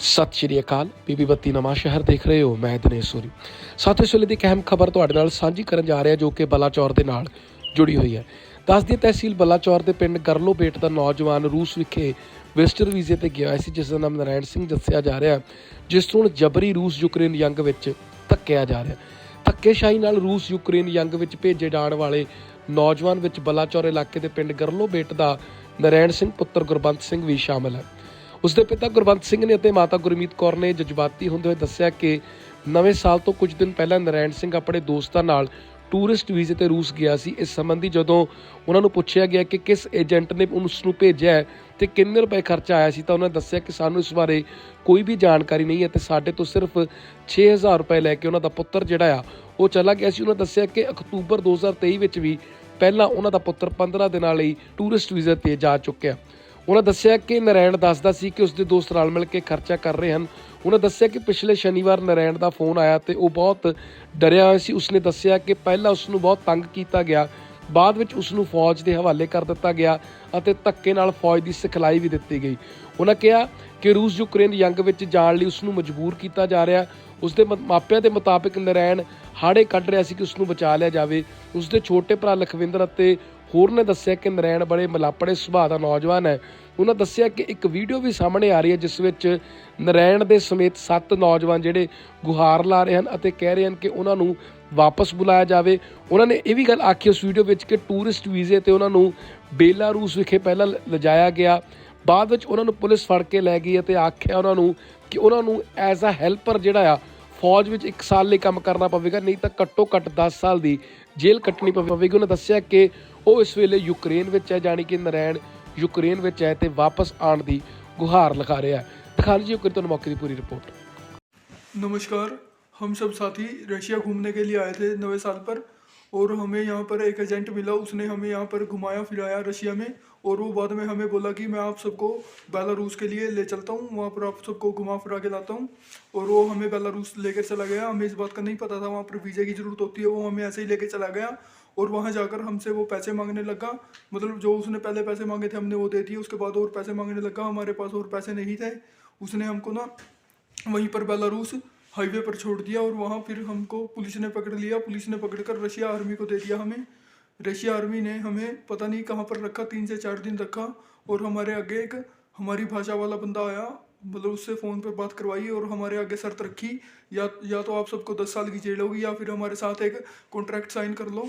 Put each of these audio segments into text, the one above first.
ਸਤਿ ਸ਼੍ਰੀ ਅਕਾਲ। ਬੀਬੀ ਬੱਤੀ ਨਵਾਂ ਸ਼ਹਿਰ ਦੇਖ ਰਹੇ ਹੋ, ਮੈਂ ਦਿਨੇਸ਼ ਸੂਰੀ। ਸਾਥੀਓ, ਇਸ ਵੇਲੇ ਦੀ ਇੱਕ ਅਹਿਮ ਖਬਰ ਤੁਹਾਡੇ ਨਾਲ ਸਾਂਝੀ ਕਰਨ ਜਾ ਰਿਹਾ ਜੋ ਕਿ ਬਲਾਚੌਰ ਦੇ ਨਾਲ ਜੁੜੀ ਹੋਈ ਹੈ। ਦੱਸਦੀ ਤਹਿਸੀਲ ਬਲਾਚੌਰ ਦੇ ਪਿੰਡ ਗਰਲੋਬੇਟ ਦਾ ਨੌਜਵਾਨ ਰੂਸ ਵਿਖੇ ਵਿਜ਼ਟਰ ਵੀਜ਼ੇ ਤੇ ਗਿਆ ਹੋਇਆ ਸੀ, ਜਿਸ ਦਾ ਨਾਮ ਨਰਾਇਣ ਸਿੰਘ ਦੱਸਿਆ ਜਾ ਰਿਹਾ ਜਿਸ ਨੂੰ ਹੁਣ ਜਬਰੀ ਰੂਸ ਯੂਕਰੇਨ ਜੰਗ ਵਿੱਚ ਧੱਕਿਆ ਜਾ ਰਿਹਾ ਹੈ। ਧੱਕੇਸ਼ਾਹੀ ਨਾਲ ਰੂਸ ਯੂਕਰੇਨ ਜੰਗ ਵਿੱਚ ਭੇਜੇ ਜਾਣ ਵਾਲੇ ਨੌਜਵਾਨ ਵਿੱਚ ਬਲਾਚੌਰ ਇਲਾਕੇ ਦੇ ਪਿੰਡ ਗਰਲੋਬੇਟ ਦਾ ਨਰਾਇਣ ਸਿੰਘ ਪੁੱਤਰ ਗੁਰਬੰਤ ਸਿੰਘ ਵੀ ਸ਼ਾਮਲ ਹੈ। ਉਸ ਦੇ ਪਿਤਾ ਗੁਰਬੰਤ ਸਿੰਘ ਨੇ ਅਤੇ ਮਾਤਾ ਗੁਰਮੀਤ ਕੌਰ ਨੇ ਜਜ਼ਬਾਤੀ ਹੁੰਦੇ ਹੋਏ ਦੱਸਿਆ ਕਿ ਨਵੇਂ ਸਾਲ ਤੋਂ ਕੁਝ ਦਿਨ ਪਹਿਲਾਂ ਨਰਾਇਣ ਸਿੰਘ ਆਪਣੇ ਦੋਸਤਾਂ ਨਾਲ ਟੂਰਿਸਟ ਵੀਜ਼ੇ ਤੇ ਰੂਸ ਗਿਆ ਸੀ। ਇਸ ਸੰਬੰਧੀ ਜਦੋਂ ਉਹਨਾਂ ਨੂੰ ਪੁੱਛਿਆ ਗਿਆ ਕਿ ਕਿਸ ਏਜੰਟ ਨੇ ਉਸ ਨੂੰ ਭੇਜਿਆ ਹੈ ਤੇ ਕਿੰਨੇ ਰੁਪਏ ਖਰਚਾ ਆਇਆ ਸੀ ਤਾਂ ਉਹਨਾਂ ਨੇ ਦੱਸਿਆ ਕਿ ਸਾਨੂੰ ਇਸ ਬਾਰੇ ਕੋਈ ਵੀ ਜਾਣਕਾਰੀ ਨਹੀਂ ਹੈ ਤੇ ਸਾਡੇ ਤੋਂ ਸਿਰਫ 6000 ਰੁਪਏ ਲੈ ਕੇ ਉਹਨਾਂ ਦਾ ਪੁੱਤਰ ਜਿਹੜਾ ਆ, ਉਹ ਚਲਾ ਗਿਆ ਸੀ। ਉਹਨਾਂ ਦੱਸਿਆ ਕਿ ਅਕਤੂਬਰ 2023 ਵਿੱਚ ਵੀ ਪਹਿਲਾਂ ਉਹਨਾਂ ਦਾ ਪੁੱਤਰ 15 ਦਿਨਾਂ ਲਈ ਟੂਰਿਸਟ ਵੀਜ਼ੇ ਤੇ ਜਾ ਚੁੱਕਿਆ। ਉਹਨਾਂ ਦੱਸਿਆ ਕਿ ਨਰੈਣ ਦੱਸਦਾ ਸੀ ਕਿ ਉਸਦੇ ਦੋਸਤ ਰਲ ਮਿਲ ਕੇ ਖਰਚਾ ਕਰ ਰਹੇ ਹਨ। ਉਹਨਾਂ ਦੱਸਿਆ ਕਿ ਪਿਛਲੇ ਸ਼ਨੀਵਾਰ ਨਰੈਣ ਦਾ ਫੋਨ ਆਇਆ ਤੇ ਉਹ ਬਹੁਤ ਡਰਿਆ ਹੋਇਆ ਸੀ। ਉਸਨੇ ਦੱਸਿਆ ਕਿ ਪਹਿਲਾਂ ਉਸ ਨੂੰ ਬਹੁਤ ਤੰਗ ਕੀਤਾ ਗਿਆ, ਬਾਅਦ ਵਿੱਚ ਉਸ ਨੂੰ ਫੌਜ ਦੇ ਹਵਾਲੇ ਕਰ ਦਿੱਤਾ ਗਿਆ ਅਤੇ ਧੱਕੇ ਨਾਲ ਫੌਜ ਦੀ ਸਿਖਲਾਈ ਵੀ ਦਿੱਤੀ ਗਈ। ਉਹਨਾਂ ਕਿਹਾ ਕਿ ਰੂਸ ਯੂਕਰੇਨ ਜੰਗ ਵਿੱਚ ਜਾਣ ਲਈ ਉਸ ਨੂੰ ਮਜਬੂਰ ਕੀਤਾ ਜਾ ਰਿਹਾ। ਉਸ ਦੇ ਮ- ਮਾਪਿਆਂ ਦੇ ਮੁਤਾਬਿਕ ਨਰੈਣ ਹਾੜੇ ਕੱਢ ਰਿਹਾ ਸੀ ਕਿ ਉਸ ਨੂੰ ਬਚਾ ਲਿਆ ਜਾਵੇ। ਉਸ ਦੇ ਛੋਟੇ ਭਰਾ ਲਖਵਿੰਦਰ ਅਤੇ ਹੋਰ ਨੇ ਦੱਸਿਆ ਕਿ ਨਰੈਣ ਬੜੇ ਮਲਾਪੜੇ ਸੁਭਾਅ ਦਾ ਨੌਜਵਾਨ ਹੈ। ਉਹਨਾਂ ਦੱਸਿਆ ਕਿ ਇੱਕ ਵੀਡੀਓ ਵੀ ਸਾਹਮਣੇ ਆ ਰਹੀ ਹੈ, ਜਿਸ ਵਿੱਚ ਨਰੈਣ ਦੇ ਸਮੇਤ ਸੱਤ ਨੌਜਵਾਨ ਜਿਹੜੇ ਗੁਹਾਰ ਲਾ ਰਹੇ ਹਨ ਅਤੇ ਕਹਿ ਰਹੇ ਹਨ ਕਿ ਉਹਨਾਂ ਨੂੰ ਵਾਪਸ ਬੁਲਾਇਆ ਜਾਵੇ। ਉਹਨਾਂ ਨੇ ਇਹ ਵੀ ਗੱਲ ਆਖੀ ਉਸ ਵੀਡੀਓ ਵਿੱਚ ਕਿ ਟੂਰਿਸਟ ਵੀਜ਼ੇ ਤੇ ਉਹਨਾਂ ਨੂੰ ਬੇਲਾਰੂਸ ਵਿਖੇ ਪਹਿਲਾਂ ਲ- ਲਿਜਾਇਆ ਗਿਆ। ਬਾਅਦ ਵਿੱਚ ਉਹਨਾਂ ਨੂੰ ਪੁਲਿਸ ਫੜ ਕੇ ਲੈ ਗਈ ਅਤੇ ਆਖਿਆ ਉਹਨਾਂ ਨੂੰ ਕਿ ਉਹਨਾਂ ਨੂੰ ਐਜ਼ ਅ ਹੈਲਪਰ ਜਿਹੜਾ ਆ, ਫੌਜ ਵਿੱਚ 1 ਸਾਲ ਲਈ ਕੰਮ ਕਰਨਾ ਪਵੇਗਾ, ਨਹੀਂ ਤਾਂ ਘੱਟੋ ਘੱਟ 10 ਸਾਲ ਦੀ ਜੇਲ੍ਹ ਕੱਟਣੀ ਪਵੇਗੀ। ਉਹਨਾਂ ਦੱਸਿਆ ਕਿ ਉਹ ਇਸ ਵੇਲੇ ਯੂਕਰੇਨ ਵਿੱਚ ਹੈ ਜਾਨੀ ਕਿ ਨਰੈਣ ਯੂਕਰੇਨ ਵਿੱਚ ਹੈ ਤੇ ਵਾਪਸ ਆਣ ਦੀ ਗੁਹਾਰ ਲਗਾ ਰਿਹਾ ਹੈ ਦਿਖਾਣ ਜੀ ਯੂਕਰੇਨ ਤੁਹਾਨੂੰ ਮੌਕੇ ਦੀ ਪੂਰੀ ਰਿਪੋਰਟ नमस्कार हम सब साथी रशिया घूमने के लिए आए थे नवे साल पर और हमें यहाँ पर एक एजेंट मिला उसने हमें यहाँ पर घुमाया फिराया रशिया में और वो बाद में हमें बोला कि मैं आप सबको बेलारूस के लिए ले चलता हूँ वहाँ पर आप सबको घुमा फिरा के लाता हूँ और वो हमें बेलारूस लेकर चला गया हमें इस बात का नहीं पता था वहाँ पर वीज़े की ज़रूरत होती है वो हमें ऐसे ही लेके चला गया और वहाँ जाकर हमसे वो पैसे मांगने लगा। मतलब जो उसने पहले पैसे मांगे थे, हमने वो दे दिए। उसके बाद और पैसे मांगने लगा। हमारे पास और पैसे नहीं थे। उसने हमको ना वहीं पर बेलारूस हाईवे पर छोड़ दिया और वहाँ फिर हमको पुलिस ने पकड़ लिया। पुलिस ने पकड़ कर रशिया आर्मी को दे दिया हमें। रशिया आर्मी ने हमें पता नहीं कहाँ पर रखा, तीन से चार दिन रखा और हमारे आगे एक हमारी भाषा वाला बंदा आया। मतलब उससे फ़ोन पर बात करवाई और हमारे आगे शर्त रखी। या या तो आप सबको दस साल की जेल होगी या फिर हमारे साथ एक कॉन्ट्रैक्ट साइन कर लो।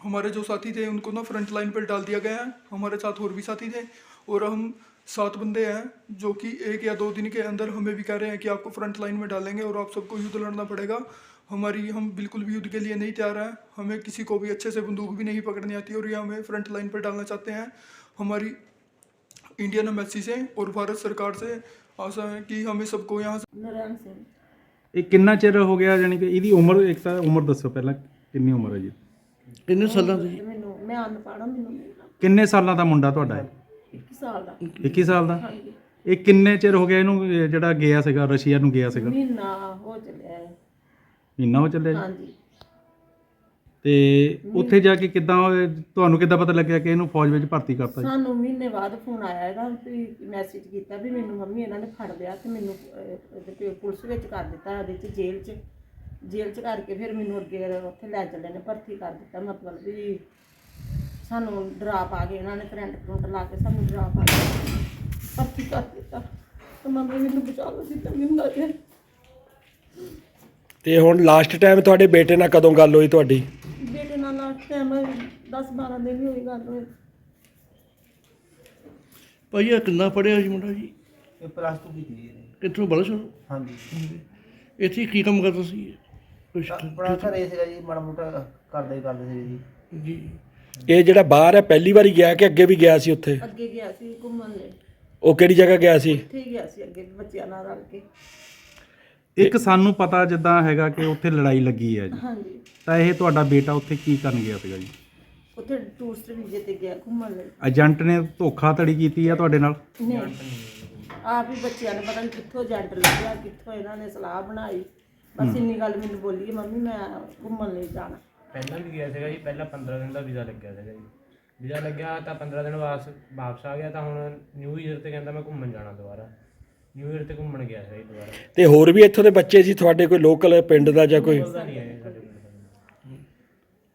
हमारे जो साथी थे उनको ना फ्रंट लाइन पर डाल दिया गया है हमारे साथ और भी साथी थे और हम सात बंदे हैं जो कि एक या दो दिन के अंदर हमें भी कह रहे हैं कि आपको फ्रंट लाइन में डालेंगे और आप सबको युद्ध लड़ना पड़ेगा हमारी हम बिल्कुल भी युद्ध के लिए नहीं तैयार हैं हमें किसी को भी अच्छे से बंदूक भी नहीं पकड़नी आती और ये हमें फ्रंट लाइन पर डालना चाहते हैं हमारी इंडियन एम्बेसी से और भारत सरकार से आशा है कि हमें सबको यहाँ से ਨਰਨ ਸਿੰਘ ਇਹ ਕਿੰਨਾ ਚਿਰ ਹੋ ਗਿਆ ਯਾਨੀ ਕਿ ਇਹਦੀ ਉਮਰ ਇੱਕ ਤਾਂ ਉਮਰ ਦੱਸੋ ਪਹਿਲਾਂ ਕਿੰਨੀ ਉਮਰ ਹੈ ਜੀ ਕਿੰਨੇ ਸਾਲਾਂ ਦੇ? ਮੈਨੂੰ ਮੈਂ ਅਨਪੜ੍ਹ ਹਾਂ ਮੈਨੂੰ ਕਿੰਨੇ ਸਾਲਾਂ ਦਾ ਮੁੰਡਾ ਤੁਹਾਡਾ ਹੈ 21 ਸਾਲ ਦਾ। 21 ਸਾਲ ਦਾ? ਹਾਂਜੀ। ਇਹ ਕਿੰਨੇ ਚਿਰ ਹੋ ਗਿਆ ਇਹਨੂੰ ਇਹ ਜਿਹੜਾ ਗਿਆ ਸੀਗਾ ਰਸ਼ੀਆ ਨੂੰ ਗਿਆ ਸੀਗਾ? ਮਹੀਨਾ ਹੋ ਚੱਲਿਆ ਹੈ। ਮਹੀਨਾ ਹੋ ਚੱਲਿਆ ਜੀ? ਹਾਂਜੀ। ਤੇ ਉੱਥੇ ਜਾ ਕੇ ਕਿੱਦਾਂ ਤੁਹਾਨੂੰ ਕਿੱਦਾਂ ਪਤਾ ਲੱਗਿਆ ਕਿ ਇਹਨੂੰ ਫੌਜ ਵਿੱਚ ਭਰਤੀ ਕਰਤਾ ਜੀ? ਸਾਨੂੰ ਮਹੀਨੇ ਬਾਅਦ ਫੋਨ ਆਇਆ ਇਹਦਾ ਵੀ ਮੈਸੇਜ ਕੀਤਾ ਵੀ ਮੈਨੂੰ ਮੰਮੀ ਇਹਨਾਂ ਨੇ ਫੜ ਲਿਆ ਤੇ ਮੈਨੂੰ ਅਹ, ਇਹਦੇ ਤੇ ਪੁਲਿਸ ਵਿੱਚ ਕਰ ਦਿੱਤਾ ਇਹਦੇ ਚ ਜੇਲ੍ਹ 'ਚ। ਜੇਲ੍ਹ 'ਚ ਕਰਕੇ ਫਿਰ ਮੈਨੂੰ ਅੱਗੇ ਉੱਥੇ ਲੈ ਚੱਲੇ ਨੇ ਭਰਤੀ ਕਰ ਦਿੱਤਾ ਮਤਲਬ ਵੀ ਸਾਨੂੰ ਡਰਾ ਪਾ ਕੇ ਇਹਨਾਂ ਨੇ ਕਰੰਟ ਕਰੰਟ ਲਾ ਕੇ ਸਾਨੂੰ ਡਰਾ ਪਾ ਕੇ ਭਰਤੀ ਕਰ ਦਿੱਤਾ। ਤੇ ਮੰਮੀ ਮੈਨੂੰ ਬਚਾ ਲਓ ਜਿੱਦਾਂ ਮੈਨੂੰ ਲੱਗੇ ਤੇ ਹੁਣ ਲਾਸਟ ਟਾਈਮ ਤੁਹਾਡੇ ਬੇਟੇ ਨਾਲ ਕਦੋਂ ਗੱਲ ਹੋਈ ਤੁਹਾਡੀ? ਬੇਟੇ ਨਾਲ ਲਾਸਟ ਟਾਈਮ 10 12 ਦਿਨ ਹੀ ਹੋਈ ਗੱਲ ਹੋਈ। ਭਾਈ ਇਹ ਕਿੰਨਾ ਪੜਿਆ ਜੀ ਮੁੰਡਾ ਜੀ? ਇਹ ਪਲੱਸ 2 ਕੀਤੀ ਇਹਨੇ। ਕਿੱਥੋਂ ਬੜਾ ਸ਼ੁਰੂ ਹਾਂਜੀ। ਇੱਥੇ ਕੀ ਕੰਮ ਕਰਦਾ ਸੀ ਕੁਛ ਆਪਣਾ ਘਰੇ ਸੀਗਾ ਜੀ ਮਾੜਾ ਮੋਟਾ ਕਰਦੇ ਹੀ ਕਰਦੇ ਸੀ ਜੀ। ਜੀ। ਇਹ ਜਿਹੜਾ ਬਾਹਰ ਹੈ ਪਹਿਲੀ ਵਾਰੀ ਗਿਆ ਕਿ ਅੱਗੇ ਵੀ ਗਿਆ ਸੀ ਉੱਥੇ? ਅੱਗੇ ਗਿਆ ਸੀ ਘੁੰਮਣ ਲਈ। ਉਹ ਕਿਹੜੀ ਜਗ੍ਹਾ ਗਿਆ ਸੀ? ਠੀਕ ਗਿਆ ਸੀ ਅੱਗੇ ਬੱਚਿਆਂ ਨਾਲ ਰਲ ਕੇ। ਇੱਕ ਸਾਨੂੰ ਪਤਾ ਜਿੱਦਾਂ ਹੈਗਾ ਕਿ ਉੱਥੇ ਲੜਾਈ ਲੱਗੀ ਹੈ ਜੀ। ਹਾਂਜੀ। ਤਾਂ ਇਹ ਤੁਹਾਡਾ ਬੇਟਾ ਉੱਥੇ ਕੀ ਕਰਨ ਗਿਆ ਸੀਗਾ ਜੀ? ਉੱਥੇ ਟੂਰਿਸਟ ਵੀਜ਼ੇ ਤੇ ਗਿਆ ਘੁੰਮਣ ਲਈ। ਏਜੰਟ ਨੇ ਧੋਖਾਧੜੀ ਕੀਤੀ ਆ ਤੁਹਾਡੇ ਨਾਲ? ਨਹੀਂ। ਆਪ ਹੀ ਬੱਚਿਆਂ ਨੇ ਪਤਾ ਨਹੀਂ ਕਿੱਥੋਂ ਏਜੰਟ ਲੱਗਿਆ ਕਿੱਥੋਂ ਇਹਨਾਂ ਨੇ ਸਲਾਹ ਬਣਾਈ। ਬਸ ਇੰਨੀ ਗੱਲ ਮੈਨੂੰ ਬੋਲੀ ਕਿ ਮੰਮੀ ਮੈਂ ਘੁੰਮਣ ਲਈ ਜਾਣਾ। ਪਹਿਲਾਂ ਵੀ ਗਿਆ ਸੀਗਾ ਜੀ ਪਹਿਲਾਂ 15 ਦਿਨ ਦਾ ਵੀਜ਼ਾ ਲੱਗਿਆ ਸੀਗਾ ਜੀ। ਵੀਜ਼ਾ ਲੱਗਿਆ ਤਾਂ 15 ਦਿਨ ਵਾਪਸ ਵਾਪਸ ਆ ਗਿਆ ਤਾਂ ਹੁਣ ਨਿਊ ਈਅਰ ਤੇ ਕਹਿੰਦਾ ਮੈਂ ਘੁੰਮਣ ਜਾਣਾ ਦੁਬਾਰਾ। ਨਿਊ ਈਅਰ ਤੇ ਘੁੰਮਣ ਗਿਆ ਸੀ ਜੀ ਦੁਬਾਰਾ। ਤੇ ਹੋਰ ਵੀ ਇੱਥੋਂ ਦੇ ਬੱਚੇ ਸੀ ਤੁਹਾਡੇ ਕੋਈ ਲੋਕਲ ਪਿੰਡ ਦਾ ਜਾਂ ਕੋਈ? ਨਹੀਂ ਆਇਆ ਸਾਡੇ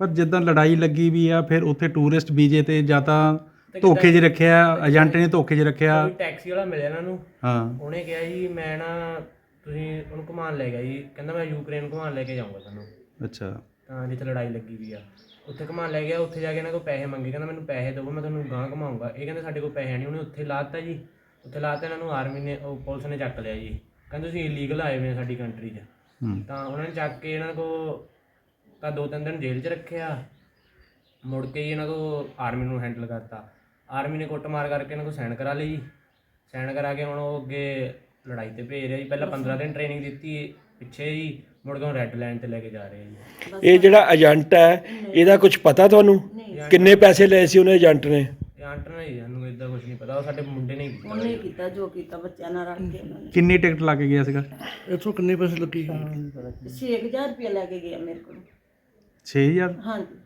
ਪਰ ਜਿੱਦਾਂ ਲੜਾਈ ਲੱਗੀ ਵੀ ਆ ਫਿਰ ਉੱਥੇ ਟੂਰਿਸਟ ਵੀਜ਼ੇ ਤੇ ਜਾਂ ਤਾਂ ਧੋਖੇ 'ਚ ਰੱਖਿਆ ਏਜੰਟ ਨੇ ਧੋਖੇ 'ਚ ਰੱਖਿਆ। ਕੋਈ ਟੈਕਸੀ ਵਾਲਾ ਮਿਲਿਆ ਇਹਨਾਂ ਨੂੰ? ਹਾਂ। ਉਹਨੇ ਕਿਹਾ ਜੀ ਮੈਂ ਨਾ ਤੁਸੀਂ ਉਹਨੂੰ ਘੁਮਾਉਣ ਲੈ ਗਿਆ ਜੀ। ਕਹਿੰਦਾ ਮੈਂ ਯੂਕਰੇਨ ਘੁਮਾਉਣ ਲੈ ਕੇ ਜਾਊਂਗਾ ਤੁਹਾਨੂੰ। ਅੱਛਾ। ਤਾਂ ਜਿੱਥੇ ਲੜਾਈ ਲੱਗੀ ਵੀ ਆ। ਉੱਥੇ ਘੁਮਾਉਣ ਲੈ ਗਿਆ ਉੱਥੇ ਜਾ ਕੇ ਇਹਨਾਂ ਕੋਲ ਪੈਸੇ ਮੰਗੇ। ਕਹਿੰਦਾ ਮੈਨੂੰ ਪੈਸੇ ਦਿਓ ਮੈਂ ਤੁਹਾਨੂੰ ਗਾਂ ਘੁਮਾਊਂਗਾ। ਇਹ ਕਹਿੰਦੇ ਸਾਡੇ ਕੋਲ ਪੈਸੇ ਨਹੀਂ ਉਹਨੇ ਉੱਥੇ ਲਾਤਾ ਜੀ। ਉੱਥੇ ਲਾਤਾ ਇਹਨਾਂ ਨੂੰ ਆਰਮੀ ਨੇ ਉਹ ਪੁਲਿਸ ਨੇ ਚੱਕ ਲਿਆ ਜੀ। ਕਹਿੰਦੇ ਤੁਸੀਂ ਇਲੀਗਲ ਆਏ ਹੋਏ ਆ ਸਾਡੀ ਕੰਟਰੀ 'ਚ। ਹੂੰ। ਤਾਂ ਉਹਨਾਂ ਨੇ ਚੱਕ ਕੇ ਇਹਨਾਂ ਕੋ ਤਾਂ ਦੋ ਤਿੰਨ ਦਿਨ ਜੇਲ੍ਹ 'ਚ ਰੱਖਿਆ। ਮੁੜ ਕੇ ਜੀ ਇਹਨਾਂ ਕੋ ਆਰਮੀ ਨੂੰ ਹੈਂਡਲ ਕਰਤਾ। ਆਰਮੀ ਨੇ ਕੁੱਟਮਾਰ ਕਰਕੇ ਇਹਨਾਂ ਕੋ ਸਾਈਨ ਕਰਾ ਲਈ ਜੀ। ਸਾਈਨ ਕਰਾ ਕੇ ਹੁਣ ਉਹ ਅੱਗੇ ਲੜਾਈ ਤੇ ਭੇਜ ਰਿਹਾ ਜੀ। ਪਹਿਲਾਂ 15 ਦਿਨ ਟ੍ਰੇਨਿੰਗ ਦਿੱਤੀ ਪਿੱਛੇ ਜੀ ਮੁੜ ਕੇ ਰੈੱਡ ਲਾਈਨ ਤੇ ਲੈ ਕੇ ਜਾ ਰਹੇ ਆ ਜੀ। ਇਹ ਜਿਹੜਾ ਏਜੰਟ ਹੈ ਇਹਦਾ ਕੁਝ ਪਤਾ ਤੁਹਾਨੂੰ? ਕਿੰਨੇ ਪੈਸੇ ਲਏ ਸੀ ਉਹਨੇ ਏਜੰਟ ਨੇ? ਆਂਟ ਨਹੀਂ ਸਾਨੂੰ ਇਦਾਂ ਕੁਝ ਨਹੀਂ ਪਤਾ। ਉਹ ਸਾਡੇ ਮੁੰਡੇ ਨੇ ਹੀ ਕੀਤਾ ਉਹਨੇ ਕੀਤਾ ਜੋ ਕੀਤਾ ਬੱਚਿਆਂ ਨਾਲ ਰਲ ਕੇ ਉਹਨਾਂ ਨੇ। ਕਿੰਨੀ ਟਿਕਟ ਲਾ ਕੇ ਗਿਆ ਸੀਗਾ? ਇੱਥੋਂ ਕਿੰਨੇ ਪੈਸੇ ਲੱਗੇ 6000 ਰੁਪਏ ਲੈ ਕੇ ਗਿਆ ਮੇਰੇ ਕੋਲ। 6000 ਹਾਂਜੀ।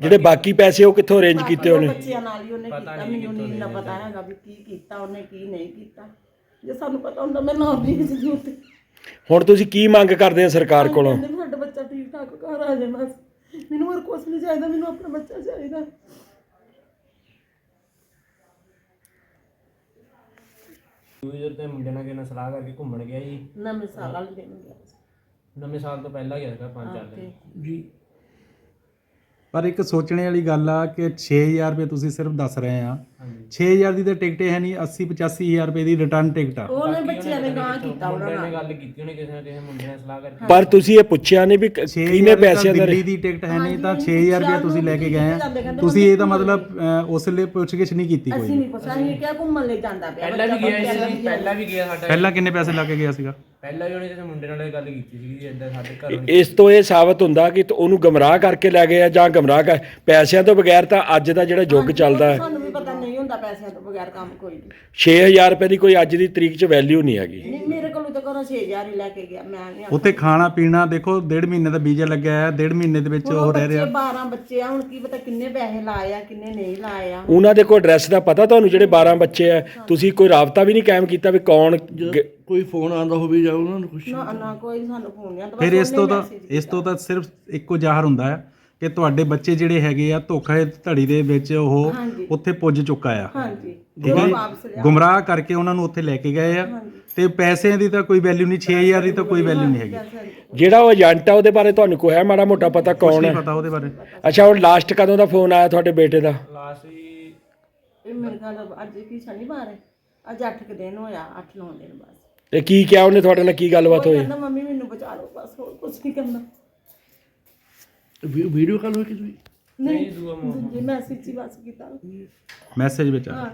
ਜਿਹੜੇ ਬਾਕੀ ਪੈਸੇ ਉਹ ਕਿੱਥੋਂ ਅਰੇਂਜ ਕੀਤੇ ਉਹ ਉਹਨੇ? ਬੱਚਿਆਂ ਨਾਲ ਹੀ ਉਹਨੇ ਕੀਤਾ। ਮੈਨੂੰ ਨਹੀਂ ਇੰਨਾ ਪਤਾ ਹੈਗਾ ਵੀ ਕੀ ਕੀਤਾ ਉਹਨੇ ਕੀ ਨਹੀਂ ਕੀਤਾ। ਜੇ ਸਾਨੂੰ ਪਤਾ ਹੁੰਦਾ ਮੈਂ ਨਾ ਵੀ ਸੀ ਉੱਤੇ ਹੁਣ ਤੁਸੀਂ ਕੀ ਮੰਗ ਕਰਦੇ ਆ ਸਰਕਾਰ ਕੋਲੋਂ? ਕਹਿੰਦੇ ਵੀ ਸਾਡਾ ਬੱਚਾ ਠੀਕ ਠਾਕ ਘਰ ਆ ਜਾਏ ਬਸ। ਮੈਨੂੰ ਹੋਰ ਕੁਝ ਨਹੀਂ ਚਾਹੀਦਾ ਮੈਨੂੰ ਆਪਣਾ ਬੱਚਾ ਚਾਹੀਦਾ। ਈਅਰ ਤੇ ਮੁੰਡੇ ਨਾਲ ਕਿਸੇ ਨਾਲ ਸਲਾਹ ਕਰਕੇ ਘੁੰਮਣ ਗਿਆ ਜੀ ਨਵੇਂ ਸਾਲ ਵਾਲੇ ਦਿਨ ਗਿਆ ਸੀ। ਨਵੇਂ ਸਾਲ ਤੋਂ ਪਹਿਲਾਂ ਗਿਆ ਸੀਗਾ ਪੰਜ ਚਾਰ ਦਿਨ। ਜੀ। ਪਰ ਇੱਕ ਸੋਚਣੇ ਵਾਲੀ ਗੱਲ ਆ ਕਿ 6000 ਰੁਪਏ ਤੁਸੀਂ ਸਿਰਫ ਦੱਸ ਰਹੇ ਆ। 6000 ਦੀ ਤਾਂ ਟਿਕਟ ਹੈ ਨਹੀਂ 80 85000 ਰੁਪਏ ਦੀ ਰਿਟਰਨ ਟਿਕਟ ਆ। ਉਹਨੇ ਬੱਚਿਆਂ ਨੇ ਗਾਂ ਕੀਤਾ ਉਹਨਾਂ ਨੇ ਨਾਲ। ਗੱਲ ਕੀਤੀ ਉਹਨੇ ਕਿਸੇ ਨਾ ਕਿਸੇ ਮੁੰਡੇ ਨਾਲ ਸਲਾਹ ਕਰਕੇ ਪਰ ਤੁਸੀਂ ਇਹ ਪੁੱਛਿਆ ਨਹੀਂ ਵੀ ਕ- 6000 ਕਿਹਨੇ ਪੈਸਿਆਂ ਦਾ ਦਿੱਲੀ ਦੀ ਟਿਕਟ ਹੈ ਨਹੀਂ ਤਾਂ 6000 ਰੁਪਏ ਤੁਸੀਂ ਲੈ ਕੇ ਗਏ ਆ। ਤੁਸੀਂ ਇਹਦਾ ਮਤਲਬ ਅਹ, ਉਸ ਲਈ ਪੁੱਛਗਿੱਛ ਨਹੀਂ ਕੀਤੀ ਅਸੀਂ ਕੋਈ ਨਹੀਂ ਪੁੱਛਿਆ ਨਹੀਂ ਕਿਹਾ ਘੁੰਮਣ ਲਈ ਜਾਂਦਾ ਪਿਆ ਪਹਿਲਾਂ ਵੀ ਗਿਆ ਸੀ ਪਹਿਲਾਂ ਵੀ ਗਿਆ ਸਾਡਾ। ਪਹਿਲਾਂ ਕਿੰਨੇ ਪੈਸੇ ਲਾ ਕੇ ਗਿਆ ਸੀਗਾ? ਪਹਿਲਾਂ ਵੀ ਉਹਨੇ ਕਿਸੇ ਮੁੰਡੇ ਨਾਲ ਇਹ ਗੱਲ ਕੀਤੀ ਸੀ ਕਿ ਇਦਾਂ ਸਾਡੇ ਘਰੋਂ ਇਸ ਤੋਂ ਇਹ ਸਾਬਤ ਹੁੰਦਾ ਕਿ ਉਹਨੂੰ ਗਮਰਾਹ ਕਰਕੇ ਲੈ ਗਏ ਆ ਜਾਂ ਗਮਰਾਹ ਕਰ ਪੈਸਿਆਂ ਤੋਂ ਬਗੈਰ ਤਾਂ ਅੱਜ ਦਾ ਜਿਹੜਾ ਯੁੱਗ ਚੱਲਦਾ ਹੈ। ਸਾਨੂੰ ਪਤਾ ਪੈਸਿਆਂ ਤੋਂ ਬਗੈਰ ਕੰਮ ਕੋਈ ਨਹੀਂ। 6000 ਰੁਪਏ ਦੀ ਕੋਈ ਅੱਜ ਦੀ ਤਰੀਕ 'ਚ ਵੈਲਿਊ ਨਹੀਂ ਹੈਗੀ। ਨਹੀਂ ਮੇਰੇ ਕੋਲੋਂ ਤਾਂ ਘਰੋਂ 6000 ਹੀ ਲੈ ਕੇ ਗਿਆ ਮੈਂ ਨਹੀਂ ਉੱਥੇ ਖਾਣਾ ਪੀਣਾ ਦੇਖੋ ਡੇਢ ਮਹੀਨੇ ਦਾ ਵੀਜ਼ਾ ਲੱਗਿਆ ਹੈ ਡੇਢ ਮਹੀਨੇ ਦੇ ਵਿੱਚ ਉਹ ਰਹਿ ਰਿਹਾ। 12 ਬੱਚੇ ਆ ਹੁਣ ਕੀ ਪਤਾ ਕਿੰਨੇ ਪੈਸੇ ਲਾਏ ਆ ਕਿੰਨੇ ਨਹੀਂ ਲਾਏ ਆ। ਉਹਨਾਂ ਦੇ ਕੋਲ ਐਡਰੈਸ ਦਾ ਪਤਾ ਤੁਹਾਨੂੰ ਜਿਹੜੇ 12 ਬੱਚੇ ਆ ਤੁਸੀਂ ਕੋਈ ਰਾਬਤਾ ਵੀ ਨਹੀਂ ਕਾਇਮ ਕੀਤਾ ਵੀ ਕੌਣ ਗ- ਕੋਈ ਫੋਨ ਆਉਂਦਾ ਹੋਵੇ ਜਾਂ ਉਹਨਾਂ ਨੂੰ ਕੁਝ ਨਾ ਨਾ ਕੋਈ ਸਾਨੂੰ ਫੋਨ ਨਹੀਂ ਆਉਂਦਾ ਫਿਰ ਇਸ ਤੋਂ ਤਾਂ ਇਸ ਤੋਂ ਤਾਂ ਸਿਰਫ ਇੱਕੋ ਜ਼ਾਹਰ ਹੁੰਦਾ ਹੈ ਕਿ ਤੁਹਾਡੇ ਬੱਚੇ ਜਿਹੜੇ ਹੈਗੇ ਆ ਧੋਖਾ ਧੜੀ ਦੇ ਵਿੱਚ ਉਹ ਹਾਂਜੀ। ਉੱਥੇ ਪੁੱਜ ਚੁੱਕਾ ਆ। ਹਾਂਜੀ। ਠੀਕ ਹੈ ਵਾਪਸ ਲਿਆ। ਗੁੰਮਰਾਹ ਕਰਕੇ ਉਹਨਾਂ ਨੂੰ ਉੱਥੇ ਲੈ ਕੇ ਗਏ ਆ। ਤੇ ਪੈਸਿਆਂ ਦੀ ਤਾਂ ਕੋਈ ਵੈਲਿਊ ਨਹੀਂ 6000 ਦੀ ਤਾਂ ਕੋਈ ਵੈਲਿਊ ਨਹੀਂ ਹੈਗੀ। ਜਿਹੜਾ ਉਹ ਏਜੰਟ ਆ ਉਹਦੇ ਬਾਰੇ ਤੁਹਾਨੂੰ ਕੋਈ ਹੈ ਮਾੜਾ ਮੋਟਾ ਪਤਾ ਕੌਣ ਨਹੀਂ ਹੈ ਪਤਾ ਉਹਦੇ ਬਾਰੇ। ਅੱਛਾ ਉਹ ਲਾਸਟ ਕਦੋਂ ਦਾ ਫੋਨ ਆਇਆ ਤੁਹਾਡੇ ਬੇਟੇ ਦਾ? ਇਹ ਮੇਰੇ ਖਿਆਲ ਅੱਜ ਕੀ ਸ਼ਨੀਵਾਰ ਹੈ? ਅੱਜ 8 ਕੁ ਦਿਨ ਹੋਇਆ 8-9 ਦਿਨ ਬਸ। ਤੇ ਕੀ ਕਿਹਾ ਉਹਨੇ ਤੁਹਾਡੇ ਨਾਲ ਕੀ ਗੱਲਬਾਤ ਉਹ ਹੋਈ? ਕਹਿੰਦਾ ਮੰਮੀ ਮੈਨੂੰ ਬਚਾ ਲਓ ਬਸ ਹੋਰ ਕੁਝ ਨਹੀਂ ਕਰਨਾ। ਵੀਡੀਓ ਕਾਲ ਹੋਈ ਕਿ ਤੁਸੀਂ? ਨਹੀਂ। ਦੂਜੀ ਮੈਸੇਜ ਹੀ ਬਸ ਕੀਤਾ। ਮੈਸੇਜ ਵਿੱਚ ਆ। ਹਾਂ।